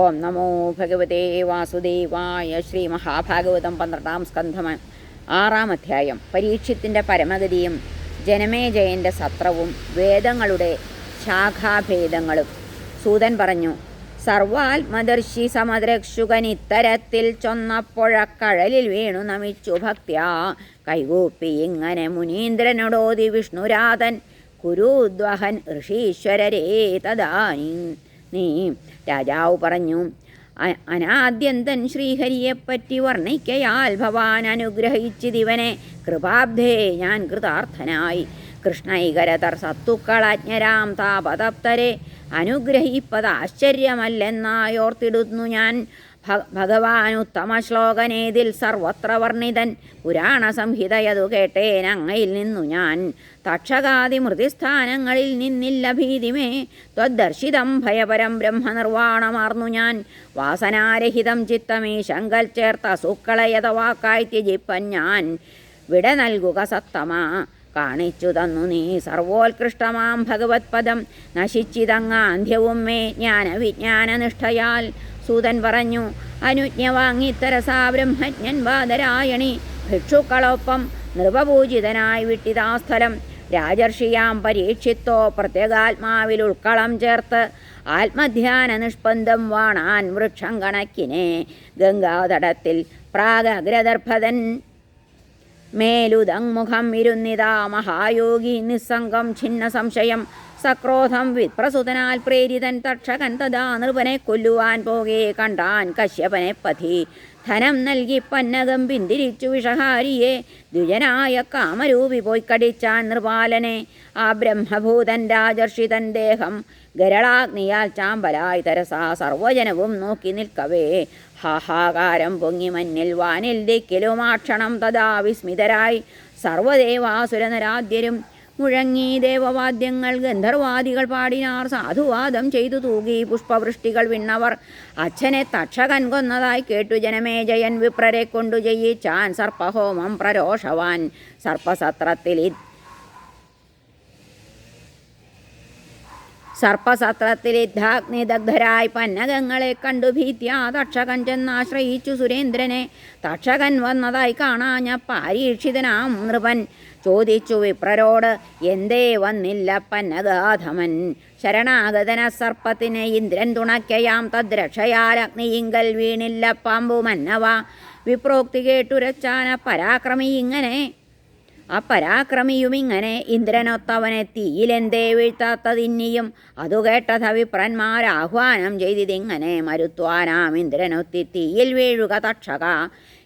ഓം നമോ ഭഗവതേ വാസുദേവായ ശ്രീ മഹാഭാഗവതം പന്ത്രണ്ടാം സ്കന്ധം ആറാം അധ്യായം. പരീക്ഷത്തിന്റെ പരമഗതിയും ജനമേജയന്റെ സത്രവും വേദങ്ങളുടെ ശാഖാഭേദങ്ങളും. സൂതൻ പറഞ്ഞു സർവാത്മദർശി സമദ്രക്ഷുകൻ ഇത്തരത്തിൽ ചൊന്നപ്പോഴക്കഴലിൽ വീണു നമിച്ചു ഭക്ത്യാ. കൈകൂപ്പി ഇങ്ങനെ മുനീന്ദ്രനോടോതി വിഷ്ണുരാധൻ കുരുദ്വഹൻ ഋഷീശ്വരരേ തദാനി. നീ രാജാവ് പറഞ്ഞു "അ- അനാദ്യന്തൻ ശ്രീഹരിയെപ്പറ്റി വർണിക്കയാൽ ഭവാൻ അനുഗ്രഹിച്ചിതിവനെ. കൃപാബ്ധേ ഞാൻ കൃതാർത്ഥനായി. കൃഷ്ണൈകരതർ സത്തുക്കളജ്ഞരാം താപതപ്തരെ. അനുഗ്രഹിപ്പത് ആശ്ചര്യമല്ലെന്നായോർത്തിടുന്നു ഞാൻ. ഭ- ഭഗവാൻ ഉത്തമ ശ്ലോകനേതിൽ സർവത്ര വർണിതൻ. പുരാണ സംഹിതയതു കേട്ടേൻ അങ്ങയിൽ നിന്നു ഞാൻ. തക്ഷകാതി മൃതിസ്ഥാനങ്ങളിൽ നിന്നില്ല ഭീതിമേ. ത്വദർശിതം ഭയപരം ബ്രഹ്മനിർവാണമാർന്നു ഞാൻ. വാസനാരഹിതം ചിത്തമേ ശങ്കൽ ചേർത്ത സുക്കളയത വാക്കായി ത്യജിപ്പൻ ഞാൻ. വിട നൽകുക സത്തമാ. കാണിച്ചു തന്നു നീ സർവോത്കൃഷ്ടമാം ഭഗവത്പദം. നശിച്ചിതങ്ങാന്ധ്യവും മേ ജ്ഞാനവിജ്ഞാനനിഷ്ഠയാൽ. സൂതൻ പറഞ്ഞു അനുജ്ഞ വാങ്ങി തരസാ ബ്രഹ്മജ്ഞൻ വാദരായണി ഭിക്ഷുക്കളൊപ്പം നൃപപൂജിതനായി വിട്ടിതാ സ്ഥലം. രാജർഷിയാം പരീക്ഷിത്തോ പ്രത്യേകാത്മാവിൽ ഉൾക്കളം ചേർത്ത് ആത്മധ്യാന നിഷ്പന്ദം വാണാൻ വൃക്ഷം കണക്കിനെ ഗംഗാതടത്തിൽ പ്രാഗഗ്രദർഭതൻ. മേലുദങ്മുഖം ഇരുന്നിതാ മഹായോഗി നിസ്സംഗം ഛിന്ന സംശയം സക്രോധം വിപ്രസുതനാൽ പ്രേരിതൻ തക്ഷകൻ തഥാ നൃപനെ കൊല്ലുവാൻ പോകെ കണ്ടാൻ കശ്യപനെ പഥി ധനം നൽകി പന്നകം പിന്തിരിച്ചു വിഷഹാരിയെ. ദ്വിജനായ കാമരൂപി പോയി കടിച്ചാൻ നൃപാലനെ. ആ ബ്രഹ്മഭൂതൻ രാജർഷിതൻ ദേഹം ഗരളാഗ്നിയാൽ ചാമ്പലായി തരസാ സർവജനവും നോക്കി നിൽക്കവേ. ഹാഹാകാരം പൊങ്ങി മഞ്ഞിൽ വാനിൽ ദിക്കിലുമാക്ഷണം തഥാ വിസ്മിതരായി. സർവദേവാസുരനരാദ്യരും മുഴങ്ങി ദേവവാദ്യങ്ങൾ ഗന്ധർവാദികൾ പാടിനാർ. സാധുവാദം ചെയ്തു തൂകി പുഷ്പവൃഷ്ടികൾ വിണ്ണവർ. അച്ഛനെ തക്ഷകൻ കൊന്നതായി കേട്ടു ജനമേജയൻ വിപ്രരെ കൊണ്ടു ജയിച്ചാൻ സർപ്പഹോമം പ്രരോഷവാൻ. സർപ്പസത്രത്തിൽ സർപ്പസത്രത്തിൽ ദഗ്ധരായി പന്നകങ്ങളെ കണ്ടു ഭീത്യാ തക്ഷകൻ ചെന്നാശ്രയിച്ചു സുരേന്ദ്രനെ. തക്ഷകൻ വന്നതായി കാണാഞ്ഞ പാരീക്ഷിതനാം നൃപൻ ചോദിച്ചു വിപ്രരോട് എന്തേ വന്നില്ല പന്നഗാധമൻ ശരണാഗതന സർപ്പത്തിന് ഇന്ദ്രൻ തുണയ്ക്കയാം തദ്രക്ഷയാൽ അഗ്നിയിങ്കൽ വീണില്ല പാമ്പു മന്നവ വിപ്രോക്തി കേട്ടുരച്ചാന പരാക്രമി ഇങ്ങനെ ആ പരാക്രമിയും ഇങ്ങനെ ഇന്ദ്രനൊത്തവനെ തീയിലെന്തേ വീഴ്ത്താത്തതിന്നിയും അതു കേട്ടത വിപ്രന്മാരാഹ്വാനം ചെയ്തിതിങ്ങനെ മരുത്വാനാം ഇന്ദ്രനൊത്തി തീയിൽ വീഴുക തക്ഷക.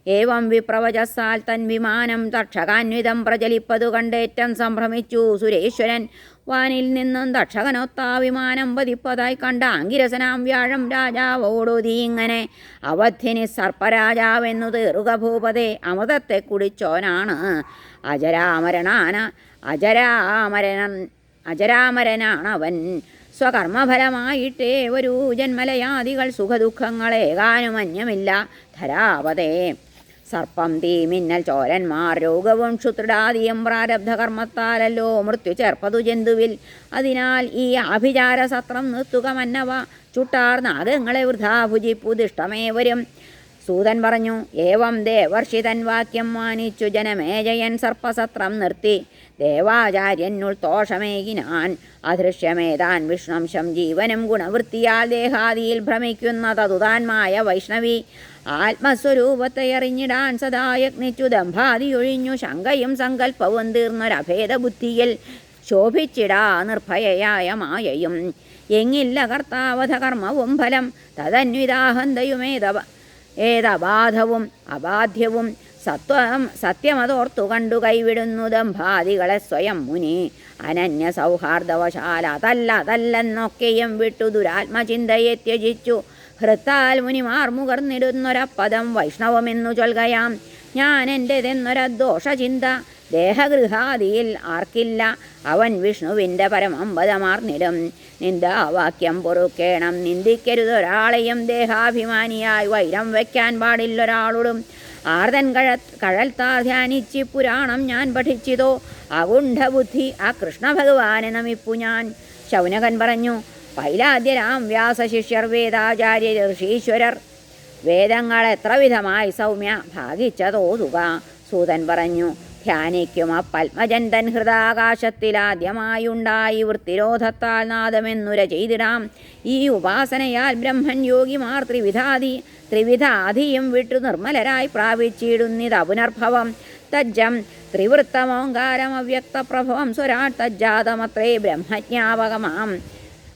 ഏവം വിപ്രവചസാൽ തൻ വിമാനം തക്ഷകാന്വിതം പ്രചലിപ്പതു കണ്ടേറ്റം സംഭ്രമിച്ചു സുരേശ്വരൻ. വാനിൽ നിന്നും തക്ഷകനൊത്ത വിമാനം പതിപ്പതായി കണ്ട അങ്കിരസനാം വ്യാഴം രാജാവോടൊതി ഇങ്ങനെ അവധ്യനി സർപ്പരാജാവെന്നു തീറുക ഭൂപതേ അമൃതത്തെ കുടിച്ചോനാണ്. അജരാമരണാന അജരാമരണൻ അജരാമരനാണവൻ. സ്വകർമ്മഫലമായിട്ടേ ഒരു ജന്മലയാദികൾ സുഖദുഃഖങ്ങളേകാനുമന്യമില്ല. ധരാവതേ സർപ്പം തീ മിന്നൽ ചോരന്മാർ രോഗവും ക്ഷുത്രിടാദിയും പ്രാരബ്ധ കർമ്മത്താലല്ലോ മൃത്യു ചേർപ്പതു ജന്തുവിൽ. അതിനാൽ ഈ അഭിചാര സത്രം നിർത്തുക മന്നവ ചുട്ടാർ നാഗങ്ങളെ വൃഥാ ഭുജിപ്പു വരും സൂതൻ പറഞ്ഞു ഏവം ദേവർഷിതൻ വാക്യം മാനിച്ചു ജനമേജയൻ സർപ്പസത്രം നിർത്തി. ദേവാചാര്യനുൾ തോഷമേകിനാൻ അദൃശ്യമേതാൻ വിഷ്ണംശം ജീവനും ഗുണവൃത്തിയാൽ ദേഹാദിയിൽ ഭ്രമിക്കുന്ന തതുതാൻമായ വൈഷ്ണവി. ആത്മസ്വരൂപത്തെ അറിഞ്ഞിടാൻ സദാ യത്നിച്ചു ദമ്പാതിയൊഴിഞ്ഞു ശങ്കയും സങ്കല്പവും തീർന്നൊരഭേദ ബുദ്ധിയിൽ ശോഭിച്ചിടാ നിർഭയയായ മായയും. എങ്ങില്ല കർത്താവധ കർമ്മവും ഫലം തദന്വിതാഹന്തയുമേതവ ഏതബാധവും അബാധ്യവും സത്വം സത്യമതോർത്തു കണ്ടു കൈവിടുന്നു ദമ്പാദികളെ സ്വയം മുനി. അനന്യ സൗഹാർദ്ദവശാൽ അതല്ല അതല്ലെന്നൊക്കെയും വിട്ടു ദുരാത്മചിന്തയെ ത്യജിച്ചു. ഹൃത്താൽ മുനിമാർ മുകർന്നിടുന്നൊരപ്പദം വൈഷ്ണവമെന്നു ചൊൽകയാം. ഞാൻ എന്റെതെന്നൊര ദോഷചിന്ത ദേഹഗൃഹാദിയിൽ ആർക്കില്ല. അവൻ വിഷ്ണുവിന്റെ പരമമ്പതമാർന്നിടും നിന്ദാവാക്യം പൊറുക്കേണം. നിന്ദിക്കരുതൊരാളെയും ദേഹാഭിമാനിയായി വൈരം വയ്ക്കാൻ പാടില്ലൊരാളോടും. ആർതൻ കഴ കഴൽത്താർ ധ്യാനിച്ച് പുരാണം ഞാൻ പഠിച്ചിതോ? അകുണ്ഠബുദ്ധി ആ കൃഷ്ണഭഗവാനെ നമിപ്പു ഞാൻ. ശൗനകൻ പറഞ്ഞു പൈലാദ്യരാം വ്യാസശിഷ്യർ വേദാചാര്യ ഋഷീശ്വരർ. വേദങ്ങൾ എത്ര വിധമായി സൗമ്യ ഭാഗിച്ചതോതുക. സൂതൻ പറഞ്ഞു ധ്യാനിക്കും പത്മജൻ തൻ ഹൃദാകാശത്തിലാദ്യമായുണ്ടായി വൃത്തിരോധത്താൽ നാദമെന്നുര ചെയ്തിടാം ഈ ഉപാസനയാൽ ബ്രഹ്മൻ യോഗിമാർ ത്രിവിധാതി ത്രിവിധാധിയും വിട്ടു നിർമ്മലരായി പ്രാപിച്ചിടുന്നിത് പുനർഭവം. തജ്ജം ത്രിവൃത്തമോങ്കാരം അവ്യക്തപ്രഭവം തജ്ജാതമത്രേ ബ്രഹ്മജ്ഞാപകമാം.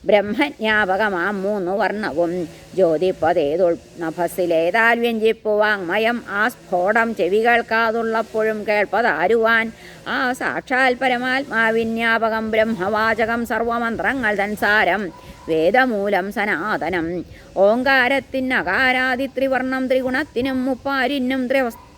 ബ്രഹ്മജ്ഞാപകമാം മൂന്നു വർണവും. ജ്യോതിപ്പതേതുൾ നഭസിലേതാൽ വ്യഞ്ചിപ്പു വാങ്മയം ആ സ്ഫോടം ചെവി കേൾക്കാതുള്ളപ്പോഴും കേൾപ്പതാരുവാൻ. ആ സാക്ഷാൽ പരമാത്മാവിന്യാപകം ബ്രഹ്മവാചകം സർവമന്ത്രങ്ങൾ തൻസാരം വേദമൂലം സനാതനം. ഓങ്കാരത്തിനകാരാതി ത്രിവർണം ത്രിഗുണത്തിനും മുപ്പാരിനും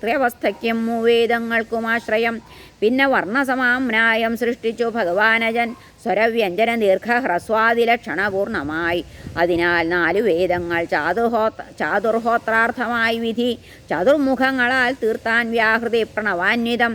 ത്രിവസ്ഥയ്ക്കും മൂവേദങ്ങൾക്കും ആശ്രയം. പിന്നെ വർണസമാംനായം സൃഷ്ടിച്ചു ഭഗവാനജൻ. സ്വരവ്യഞ്ജന ദീർഘഹ്രസ്വാദിലക്ഷണപൂർണമായി അതിനാൽ നാലു വേദങ്ങൾ ചാതുർഹോത്ര ചാതുർഹോത്രാർത്ഥമായി വിധി. ചതുർമുഖങ്ങളാൽ തീർത്താൻ വ്യാഹൃതി പ്രണവാന്വിതം.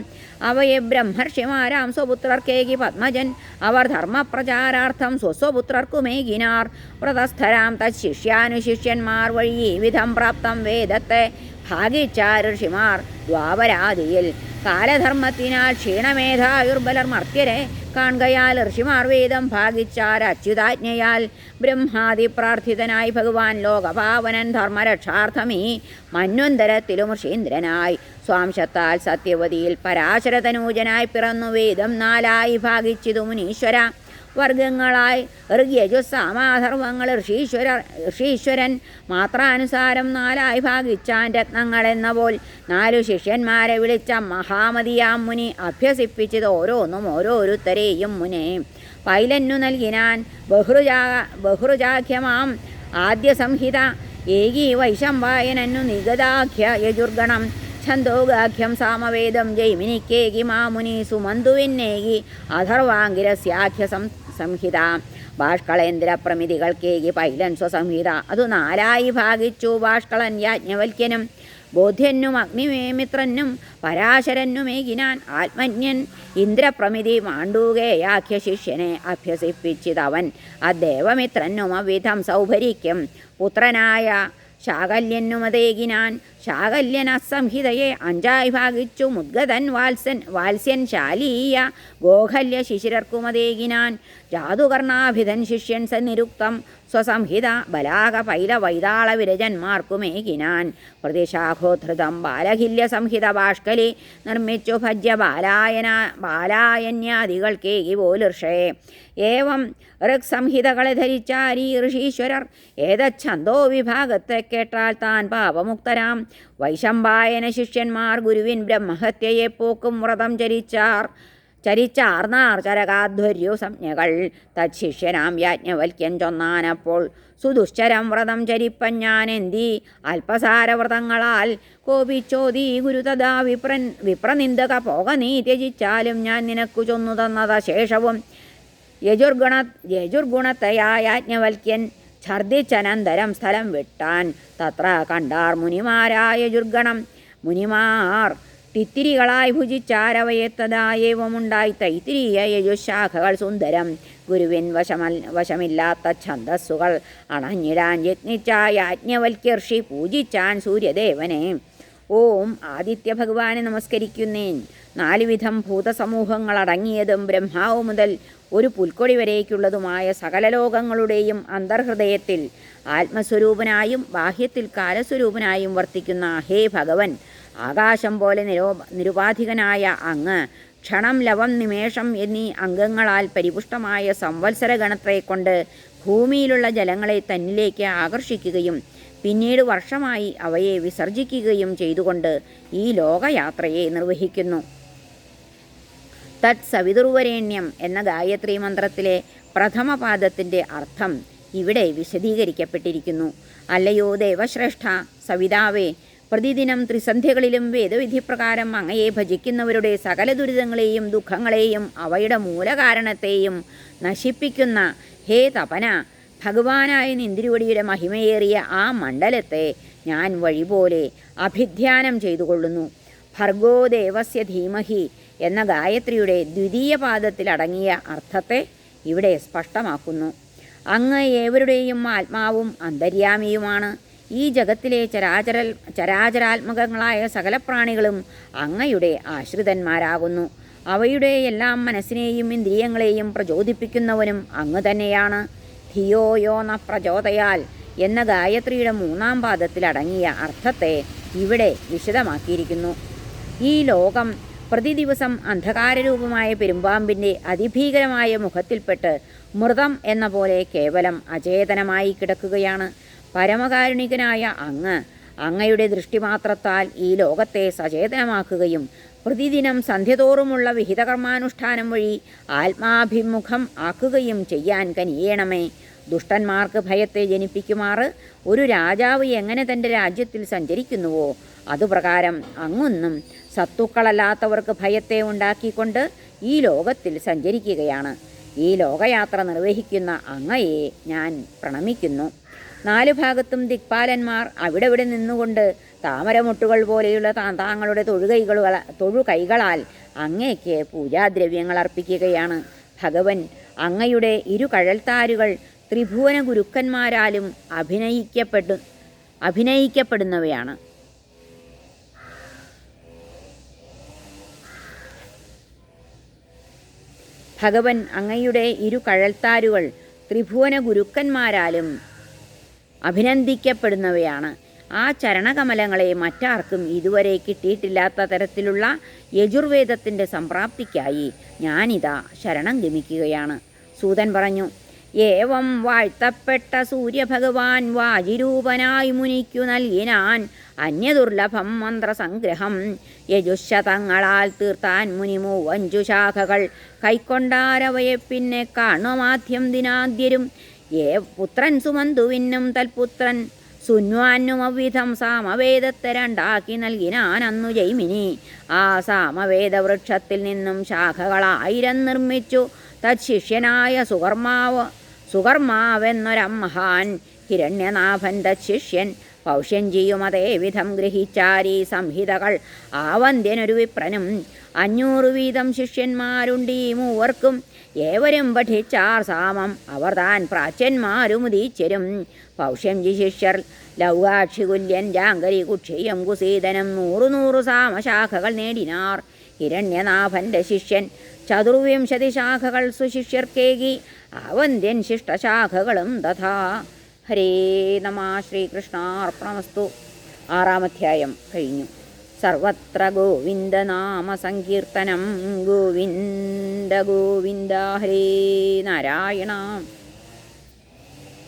അവയെ ബ്രഹ്മർഷിമാരാം സ്വപുത്രർക്കേകി പത്മജൻ. അവർ ധർമ്മപ്രചാരാർത്ഥം സ്വസ്വപുത്രർക്കുമേകിനാർ. വ്രതസ്ഥരാം തശിഷ്യാനുശിഷ്യന്മാർ വഴി ഈ വിധം പ്രാപ്തം വേദത്തെ ഭാഗിച്ചാർ ഋഷിമാർ ദ്വാപരാതിയിൽ കാലധർമ്മത്തിനാൽ ക്ഷീണമേധായുർബലർ മർത്യരെ കാണുകയാൽ ഋഷിമാർ വേദം ഭാഗിച്ചാർ അച്യുതാജ്ഞയാൽ ബ്രഹ്മാദി പ്രാർത്ഥിതനായി ഭഗവാൻ ലോകപാവനൻ ധർമ്മരക്ഷാർത്ഥമീ മന്വന്തരത്തിലും ഋഷീന്ദ്രനായി. സ്വാംശത്താൽ സത്യവതിയിൽ പരാശരതനൂജനായി പിറന്നു വേദം നാലായി ഭാഗിച്ചിതു മുനീശ്വര. വർഗങ്ങളായി ഋഗ്യജു ഋഷീശ്വര ഋഷീശ്വരൻ മാത്രാനുസാരം നാലായി ഭാഗിച്ചാൻ രത്നങ്ങൾ എന്ന പോൽ നാലു ശിഷ്യന്മാരെ വിളിച്ച മഹാമതിയാം മുനി അഭ്യസിപ്പിച്ചത് ഓരോന്നും ഓരോരുത്തരെയും മുനെ. പൈലന്നു നൽകിനാൻ ബഹുജാ ബഹുജാഖ്യമാം ആദ്യ സംഹിത ഏകീ വൈശംവായനന്നു നിഗതാഖ്യ യജുർഗണം. ഛന്തോഗാഖ്യം സാമവേദം ജൈമിനിക്കേകി മാമുനി സുമന്തുവിന്നേകി അഥർവാങ്കിരസ്യാഖ്യ സം സംഹിത ഭാഷ്കളേന്ദ്ര പ്രമിതികൾക്കേകി പൈലൻ സ്വസംഹിത. അതു നാലായി ഭാഗിച്ചു ഭാഷ്കളൻ യാജ്ഞവൽക്യനും. ബോധ്യനും അഗ്നിമേമിത്രനും പരാശരനുമേകിനാൻ ആത്മജ്ഞൻ ഇന്ദ്രപ്രമിതി മാണ്ഡൂകേയാഖ്യ ശിഷ്യനെ അഭ്യസിപ്പിച്ചിതവൻ. അദ്ദേവമിത്രനും അവിധം സൗഭരിക്കും. പുത്രനായ ശാകല്യനുമതേകിനാൻ ശാകല്യൻ അസംഹിതയെ അഞ്ചായി ഭാഗിച്ചു. മുദ്ഗതൻ വാത്സൻ വാത്സ്യൻ ശാലീയ ഗോഹല്യ ശിശിരർക്കുമതേകിനാൻ. ജാതുകർണാഭിധൻ ശിഷ്യൻ സന്നിരുക്തം. സ്വസംഹിത ബലാക പൈല വൈതാള വിരജന്മാർക്കുമേകിനാൻ. പ്രതിശാഖോധൃതം ബാലഹില്യ സംഹിത ബാഷ്കലി നിർമ്മിച്ചു. ഭജ്യ ബാലായന ബാലായന്യാദികൾക്കേകി പോലുർഷേ ഏവം ഋക്സംഹിതകളെ ധരിച്ചാരീ ഋഷീശ്വരർ. ഏതച്ഛന്തോ വിഭാഗത്തെ കേട്ടാൽ താൻ പാപമുക്തരാം. വൈശമ്പായന ശിഷ്യന്മാർ ഗുരുവിൻ ബ്രഹ്മഹത്യയെ പോക്കും വ്രതം ചരിച്ചാർ ചരിച്ചാർന്നാർ ചരകാധ്വര്യോ സംജ്ഞകൾ. തച്ഛിഷ്യനാം യാജ്ഞവൽക്യൻ ചൊന്നാനപ്പോൾ സുദുശ്ചരം വ്രതം ചരിപ്പൻ ഞാൻ എന്തി. അല്പസാരവ്രതങ്ങളാൽ കോപിച്ചോതി ഗുരു തഥാ വിപ്രൻ വിപ്രനിന്ദക പോക നീ ത്യജിച്ചാലും ഞാൻ നിനക്കു ചൊന്നു തന്നത ശേഷവും. യജുർഗുണ യജുർഗുണത്തയാ യാജ്ഞവൽക്യൻ ഛർദിച്ചനന്തരം സ്ഥലം വിട്ടാൻ. തത്ര കണ്ടാർ മുനിമാരായ ദുർഗണം മുനിമാർ തിത്തിരികളായി ഭുജിച്ചാരവയെത്തതാ ഏവമുണ്ടായി തൈത്തിരീയ യജുശാഖകൾ സുന്ദരം. ഗുരുവിൻ വശമൽ വശമില്ലാത്ത ഛന്ദസ്സുകൾ അണഞ്ഞിടാൻ യജ്ഞിച്ച യാജ്ഞവൽക്യർഷി പൂജിച്ചാൻ സൂര്യദേവനെ. ഓം ആദിത്യ ഭഗവാനെ നമസ്കരിക്കുന്നേൻ. നാലുവിധം ഭൂതസമൂഹങ്ങളടങ്ങിയതും ബ്രഹ്മാവ് മുതൽ ഒരു പുൽക്കൊടി വരേക്കുള്ളതുമായ സകല ലോകങ്ങളുടെയും അന്തർഹൃദയത്തിൽ ആത്മസ്വരൂപനായും ബാഹ്യത്തിൽ കാലസ്വരൂപനായും വർത്തിക്കുന്ന ഹേ ഭഗവൻ ആകാശം പോലെ നിരോ നിരുപാധികനായ അങ്ങ് ക്ഷണം ലവം നിമേഷം എന്നീ അംഗങ്ങളാൽ പരിപുഷ്ടമായ സംവത്സര ഭൂമിയിലുള്ള ജലങ്ങളെ തന്നിലേക്ക് ആകർഷിക്കുകയും പിന്നീട് വർഷമായി അവയെ വിസർജിക്കുകയും ചെയ്തുകൊണ്ട് ഈ ലോകയാത്രയെ നിർവഹിക്കുന്നു. തത് സവിതുർവരേണ്യം എന്ന ഗായത്രി മന്ത്രത്തിലെ പ്രഥമ പാദത്തിന്റെ അർത്ഥം ഇവിടെ വിശദീകരിക്കപ്പെട്ടിരിക്കുന്നു. അല്ലയോ ദേവശ്രേഷ്ഠ സവിതാവേ പ്രതിദിനം ത്രിസന്ധ്യകളിലും വേദവിധിപ്രകാരം അങ്ങയെ ഭജിക്കുന്നവരുടെ സകല ദുരിതങ്ങളെയും ദുഃഖങ്ങളെയും അവയുടെ മൂലകാരണത്തെയും നശിപ്പിക്കുന്ന ഹേ തപന ഭഗവാനായ നിന്തിരുവടിയുടെ മഹിമയേറിയ ആ മണ്ഡലത്തെ ഞാൻ വഴിപോലെ അഭിധ്യാനം ചെയ്തുകൊള്ളുന്നു. ഭർഗോ ദേവസ്യ ധീമഹി എന്ന ഗായത്രിയുടെ ദ്വിതീയ പാദത്തിലടങ്ങിയ അർത്ഥത്തെ ഇവിടെ സ്പഷ്ടമാക്കുന്നു. അങ്ങ് ഏവരുടെയും ആത്മാവും അന്തര്യാമിയുമാണ്. ഈ ജഗത്തിലെ ചരാചര ചരാചരാത്മകങ്ങളായ സകല പ്രാണികളും അങ്ങയുടെ ആശ്രിതന്മാരാകുന്നു. അവയുടെ എല്ലാം മനസ്സിനെയും ഇന്ദ്രിയങ്ങളെയും പ്രചോദിപ്പിക്കുന്നവനും അങ്ങ് തന്നെയാണ്. ധിയോ യോ ന പ്രചോദയാൽ എന്ന ഗായത്രിയുടെ മൂന്നാം പാദത്തിലടങ്ങിയ അർത്ഥത്തെ ഇവിടെ വിശദമാക്കിയിരിക്കുന്നു. ഈ ലോകം പ്രതിദിവസം അന്ധകാരരൂപമായ പെരുമ്പാമ്പിന്റെ അതിഭീകരമായ മുഖത്തിൽപ്പെട്ട് മൃതം എന്ന പോലെ കേവലം അചേതനമായി കിടക്കുകയാണ്. പരമകാരുണികനായ അങ്ങ് അങ്ങയുടെ ദൃഷ്ടിമാത്രത്താൽ ഈ ലോകത്തെ സചേതനമാക്കുകയും പ്രതിദിനം സന്ധ്യതോറുമുള്ള വിഹിതകർമാനുഷ്ഠാനം വഴി ആത്മാഭിമുഖം ആക്കുകയും ചെയ്യാൻ കനിയണമേ. ദുഷ്ടന്മാർക്ക് ഭയത്തെ ജനിപ്പിക്കുമാറ് ഒരു രാജാവ് എങ്ങനെ തന്റെ രാജ്യത്തിൽ സഞ്ചരിക്കുന്നുവോ? അതുപ്രകാരം അങ്ങൊന്നും സത്തുക്കളല്ലാത്തവർക്ക് ഭയത്തെ ഉണ്ടാക്കിക്കൊണ്ട് ഈ ലോകത്തിൽ സഞ്ചരിക്കുകയാണ്. ഈ ലോകയാത്ര നിർവഹിക്കുന്ന അങ്ങയെ ഞാൻ പ്രണമിക്കുന്നു. നാലു ഭാഗത്തും ദിക്പാലന്മാർ അവിടെ ഇവിടെ നിന്നുകൊണ്ട് താമരമുട്ടുകൾ പോലെയുള്ള താങ്കളുടെ തൊഴുകൈകൾ തൊഴുകൈകളാൽ അങ്ങയ്ക്ക് പൂജാദ്രവ്യങ്ങൾ അർപ്പിക്കുകയാണ്. ഭഗവൻ അങ്ങയുടെ ഇരു കഴൽത്താരുകൾ ത്രിഭുവന ഗുരുക്കന്മാരാലും അഭിനയിക്കപ്പെടു അഭിനയിക്കപ്പെടുന്നവയാണ്. ഭഗവൻ അങ്ങയുടെ ഇരു കഴൽത്താരുകൾ ത്രിഭുവന ഗുരുക്കന്മാരാലും അഭിനന്ദിക്കപ്പെടുന്നവയാണ്. ആ ചരണകമലങ്ങളെ മറ്റാർക്കും ഇതുവരെ കിട്ടിയിട്ടില്ലാത്ത തരത്തിലുള്ള യജുർവേദത്തിന്റെ സംപ്രാപ്തിക്കായി ഞാനിതാ ശരണം ഗമിക്കുകയാണ് സൂതൻ പറഞ്ഞു ഏവം വാഴ്ത്തപ്പെട്ട സൂര്യഭഗവാൻ വാജിരൂപനായി മുനിക്കു നൽകിനാൻ അന്യദുർലഭം മന്ത്രസംഗ്രഹം യജുശതങ്ങളാൽ തീർത്താൻ മുനിമോ അഞ്ചു ശാഖകൾ. കൈക്കൊണ്ടാരവയെ പിന്നെ കാണുമാദ്യം ദിനാദ്യരും? ഏ പുത്രൻ സുമന്തുവിനും തൽപുത്രൻ സുന്വാനും അവിധം സാമവേദത്തെ രണ്ടാക്കി നൽകിനാൻ അന്നു ജൈമിനി. ആ സാമവേദ വൃക്ഷത്തിൽ നിന്നും ശാഖകളായിരം നിർമ്മിച്ചു. തച്ഛിഷ്യനായ സുകർമാവ് സുകർമാവെന്നൊരമ്മഹാൻ ഹിരണ്യനാഭൻ തച്ഛിഷ്യൻ പൗഷ്യൻ ചെയ്യും അതേവിധം ഗ്രഹിച്ചാരീ സംഹിതകൾ. ആവന്ത്യനൊരു വിപ്രനും അഞ്ഞൂറ് വീതം ശിഷ്യന്മാരുണ്ടീ മൂവർക്കും. ഏവരും പഠിച്ചാർ സാമം അവർ താൻ പ്രാച്യന്മാരുമുദീച്ചരും പൗഷ്യം ജി ശിഷ്യർ ലൗകാക്ഷികുല്യൻ ജാങ്കരി കുക്ഷിയം കുസീതനും നൂറു നൂറു സാമശാഖകൾ നേടിനാർ. ഹിരണ്യനാഭന്റെ ശിഷ്യൻ ചതുർവിംശതി ശാഖകൾ സുശിഷ്യർക്കേകി. അവന്ത്യൻ ശിഷ്ടശാഖകളും തഥാ ഹരേ നമ ശ്രീകൃഷ്ണ അർപ്പണമസ്തു ആറാമധ്യായം കഴിഞ്ഞു. സർവത്ര ഗോവിന്ദനാമ സങ്കീർത്തനം. ഗോവിന്ദ ഗോവിന്ദ ഹരേ നാരായണ.